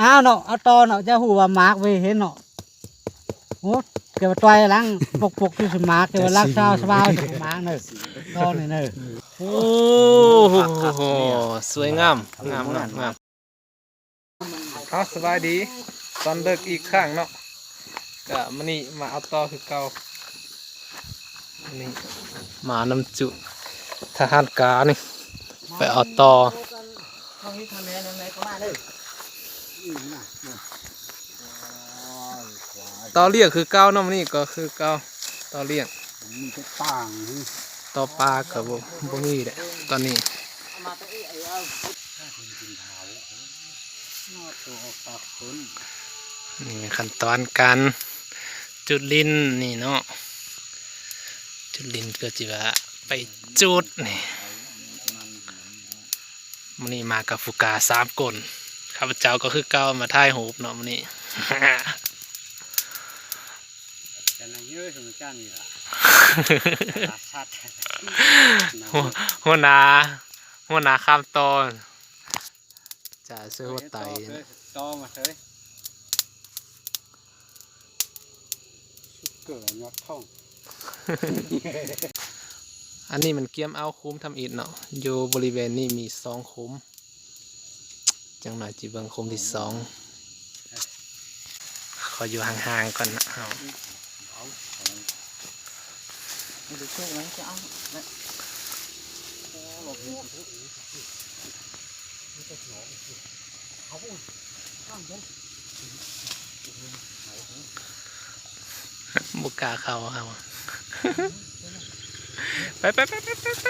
อ้าวเนาะเอาตอเนาะจะหูว่ามาร์กไว้เห็นเนาะโอ้เกี่ยวกับตัวหลังปกปกที่สมาร์กเกี่ยวกับรักเช้าสบายสมาร์กเนอะตอนี่เนอะโอ้โหสวยงามงามงามงามเอาสบายดี ตอนเลิกอีกข้างเนาะก็มานี่มาเอาต่อคือเก่าอันนี่มานำจุทหารกานี่ไปเอาต่อ เขาฮิตทำแม่นั่นไหนก็มาเลยต่อเรียกคือเก่านาะมานี่ก็คือเก่าต่อเรียกมีแต่ต่างต่อปลากับบ่บ่มีแหละตอนนี้มาตะอี้ไอ้เอานอตัวปากคนนี่ขั้นตอนการจุดลินนี่เนาะจุดลินก็จะว่าไปจุดนี่มันนี่มากับฟูกาสามกล ข้าพเจ้าก็คือเก้ามาท่ายหูปเนาะมันนี่แต่ในเยอะสมจ้านี่ล่ะชัดหัวหัวหนาหัวหนาข้ามตอนจะซื้อหัวไตตอมาเลยเกิดยอดท่อง อันนี้มันเกี่ยมเอาคุ้มทำอิฐเนาะอยู่บริเวณนี้มีสองคุ้ม จังหน่อยจีบิงคมที่สองขออยู่ห่างๆก่อนนะเอาบุกกาเขาเอาไปไปไปไปไปไป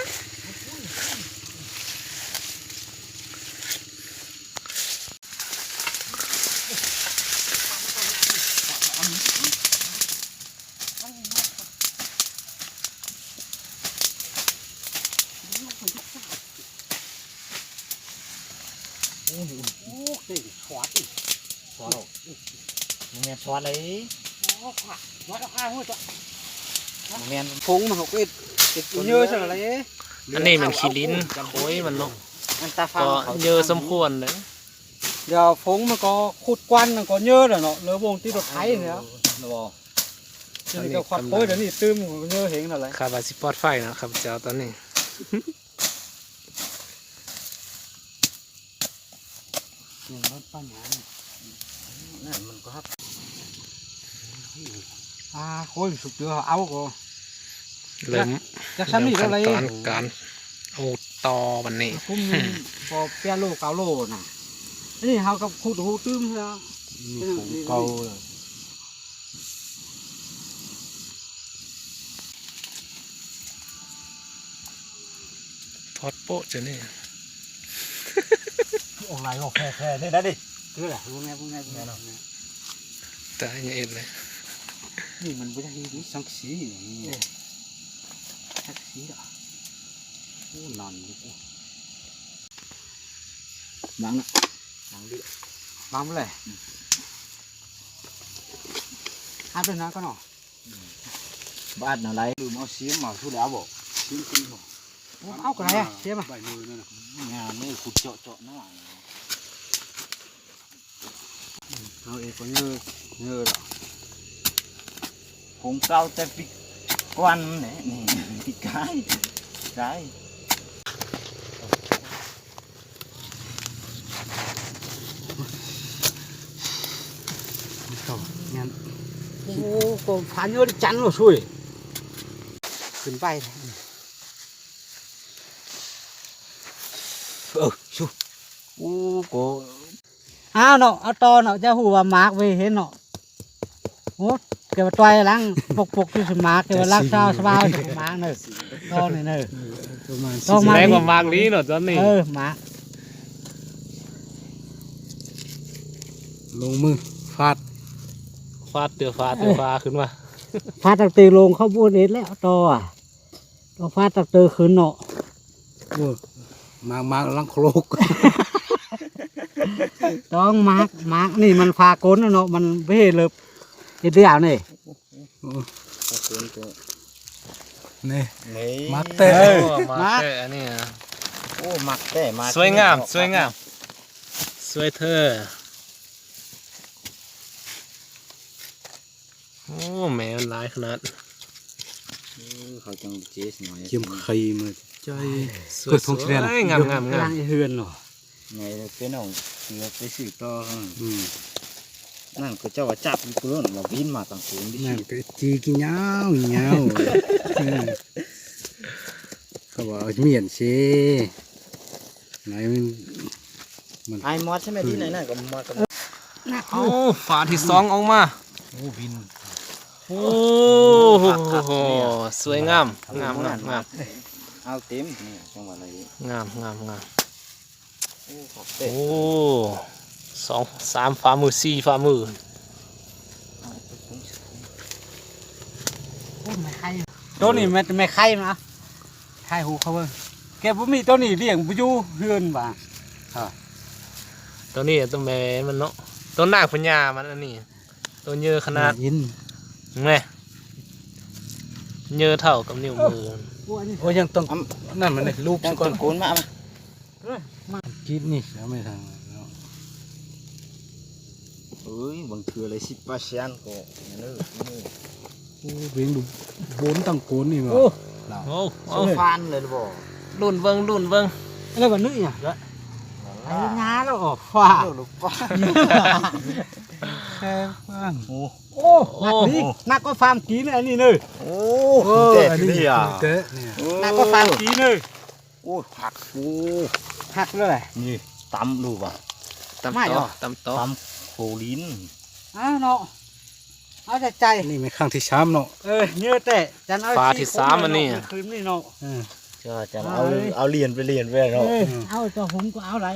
โอ้เก่งชวัดอีกชวัด มึงแมนชวัดเลยโอ้ขวาวัดเอาข้าวหัวจ้ะมึงแมนพงมันหกอิดติดเยอะใช่ไหมล่ะอันนี้มันขี้ลิ้นโค้ยมันเนาะมันตาฟังก็เยอะสมควรเลยเดี๋ยวฟงมันก็ขุดกวนมันก็เยอะแล้วเนาะเหลือวงที่รถไถเนี่ยแล้วเดี๋ยวนี้ก็ควัดโค้ยเดี๋ยวนี้ตื้มมันก็เยอะเห็นอะไรคาบาซิปอดไฟนะครับเจ้าตอนนี้เนี่ยรถป้าหยานั่นมันก็ครับ อ่าโค้ยสุกเดือเอาก็เริ่มจากชั้นนี้ขั้เท่านไหรตอนการเอาต่อวันนี้คุ้มหนึ่งพอเปียโลเกาโลน่ะอันนี่เขากับขุดหูตื้มแล้วมีผงเกาเลยทอดโป๊ะจะนี่ออกไหนออกแค่แค่นี่นะดิคือแหละรู้ไงรู้ไงรู้ไงแต่ยังเอ็ดเลย นี่มันไม่ใช่นี่สังสีนี่สังสีอะโอ้นอนดิบังนะบังดิบังไปเลยฮัดเป็นนะก็หนอบ้านอะไรลืมเอาเสียมมาทุแล้วบอกชิ้นชิ้นหนอเอากระไรอะเสียมาใบมือนั่นน่ะงานนี่ขุดเจาะเจาะหน้าเอาเองก็เยอะเยอะหรอผงเกาแต่ปิกกวันเนี่ยนี่ปิกไก่ไก่งั้นโอ้ก็ผ่านเยอะจันเลยช่วยขึ้นไปเอ อชูอู้โกอ้าวเนาะเอาตอเนาะจะหูว่ามาร์กไว้เห็นเนาะโอ้ เกี่ยวกับตัวหลังปกปกที่สมาร์กเกี่ยวกับรักเช้าสบายสมาร์กเนอะตอนี่เนอะประมาณต้องมาแรงกว่ามากนี้เนาะตอนนี้เออมาร์กลงมือฟาดฟาดเตือฟ้าเตือฟ้าขึ้นมาฟาดตักเตือลงเข้าบูดเอ็ดแล้วตออะต้องฟาดตักเตือขึ้นเนาะโอ้มามาลังโครกต้องมาร์กมาร์กนี่มันพาก้นเนาะมันไม่เห็นเลย เดือเอานี่นี่มักเต้มักเต้อันนี้โอ้มักเต้มาสวยงามสวยงามสวยเธอโอ้แมวลายขนาดเขาจังเจสหน่อยเยี่ยมใครมาใจสวยสวยงามงามงามเฮือนหรอไงเป็นของเราไปสื่อต่อ นั่นก็เจ้าว่าจับกูรุ่นมาบินมาต่างคนดินั่นก็จีกินยาวยาวเออเขาว่าเอาเมียนสิไหนมันไอ้มอสใช่ไหมที่ไหนน่ะก็มอสกับโอ้ฝาที่สองออกมาโอ้บินโอ้โหสวยงามงามงามงามเอาเต็มนี่จังหวะอะไรงามงามงามโอ้ขอบเตะโอ้ สองสามฝ่ามือสี่ฝ่ามือตัวนี้มันไม่ไข่นะไข่หูเขาเบิ่งแกบ่มีตัวนี้เลี้ยงบ่อยู่เฮือนบ่าตัวนี้ตัวแม่มันเนาะตัวนางพญามันอันนี้ตัวเยอะขนาดยินแม่เยอะเท่ากับนิ้วมือโอ้ยังต้องนั่นมันเลยรูปจัซะงก่อนโกนมากินนี่แล้วไม่ทาง เนาะเอ้ยบางคืออะไรสิบเปอร์เซ็นต์ก็อย่างนั้นโอ้เบิ่งดูโบนตั้งโกนนี่มาโอ้โอ้โอ้ฟันเลยบ่รุ่นเบิ้งรุ่นเบิ้งแล้ววันนี้อะไอ้งาแล้วออกฟ้าลูกป้าแค่ฟังโอ้โอ้หนักนี่หนักก็ฟาร์มกีนอันนี้เลยโอ้เจ็ดนี่อะเตะเนี่ยโอ้หนักก็ฟาร์มกีเลยโอ้ผักโอ้หักเลยนี่ตำลูกอะตำไม่ต่หรออตำต่อตำโคลินอ้าวเนาะเอาใจใจนี่ไม่ข้างที่ช้ำเนาะ เออเนื้อแต่จันเอาคืนนี่เนาะก็จะเอาเอาเหรียญไปเหรียญไปเนาะเออเอาตัวผมก็เอาอะไร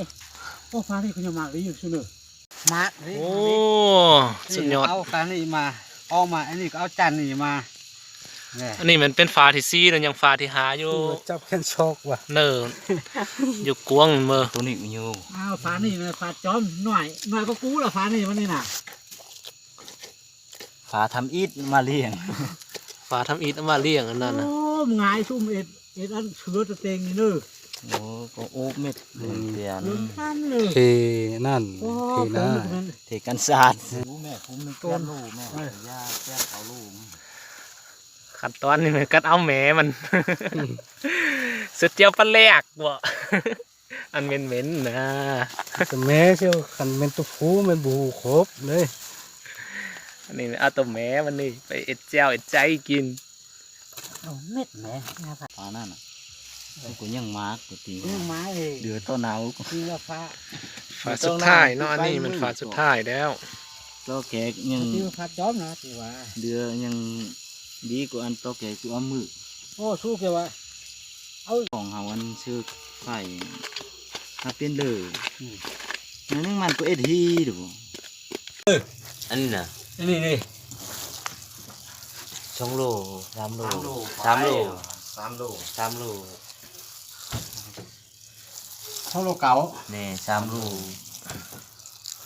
พวกฟ้าที่คุณจะมาหรืออยู่ชื่อเนอะมาร์กโอ้สุดยอดเอาการนี่มาเอามาอันนี้ก็เอาจานนี่มาเนี่ย อันนี้มันเป็นฝาที่ซีแล้วยังฝาที่หาอยู่จับแค่ชอกว่ะเนินอยู่กวงเมื่อตัวนี้มีอยู่เอาฟ้านี่นะฟ้าจอมหน่อยหน่อยก็กู้ละฟ้านี่มันนี่น่ะฝาทำอีทมาเลี้ยงฝาทำอิฐเอามาเลี้ยงอันนั้นนะโอ้มงายซุ่มเอ็ดเอ็ดอันเชือตะเตงนี่เนอะโอ้ก็โอ้เม็ดเตียนลืมท่านเลยเทนั่นโอ้เทหน้าเทกันสาดแม่คุ้มนึกต้นลูกแม่ย่าแก้เขาลูก ขั้นตอนนี้มันกัดเอาแหมมันสุดเจียวปลาแหลกบ่อันเหม็นๆนะแต่แม่เชียวคันเป็นตุฟูมันบูครบเลยอันนี้เอาตัวแหมมันนี่ไปเอ็ดเจ้าเอ็ดใจกินเอาเม็ดแหมนะครับฝานั่นน่ะกูยังมาร์กกูตีเรื่องไม้เลยเดือดต้นหนาวคือว่าฟ้าฝาสุดท้ายเนาะอันนี้มันฝาสุดท้ายแล้วต้อแขกยังคือว่าฟ้าจอมนะที่ว่าเดือยัง ดีกว่าอันต้อแขกคือเอามือโอ้สู้แกว่าของเฮาอันชื่อไข่ถ้าเป็นเลยนั่นนึงมันก็เอ็ดฮีดูอันนี้น่ะนี่นี่สองโลสามโลสามโลสามโลสามโลเท่าโลเก่านี่สามโล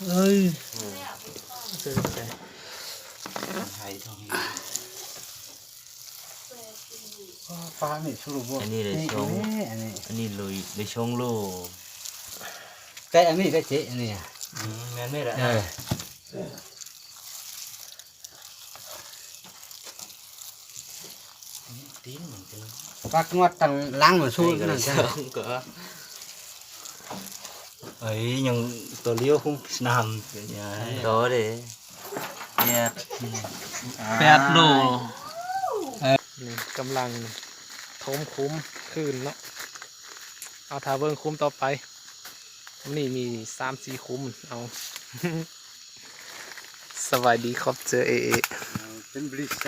เอ้ยไข่ทอ งฟ้านี่สู้บ่อันนี้เลยนี่สองอันนี้ อันนี้เลยเลยช่องโลแต่อันนี้ได้เจ๊อันนี้อืมแม่นไม่ละเออตีนเหมือนกันฟ้ากงวดตังล้างเหมือนสู้กันนั่นจ้ะก็เอ้ยยังตัวเลี้ยวคงนำเป็นยังไงตัวเด้เนี่ยแปดโลนี่กำลัง ทมคุ้มขึ้นเนาะเอาทาเบิ้งคุ้มต่อไปนี่มีสามสี่คุ้มเอาสวัสดีครับเจอเอเอเป็นบริษัท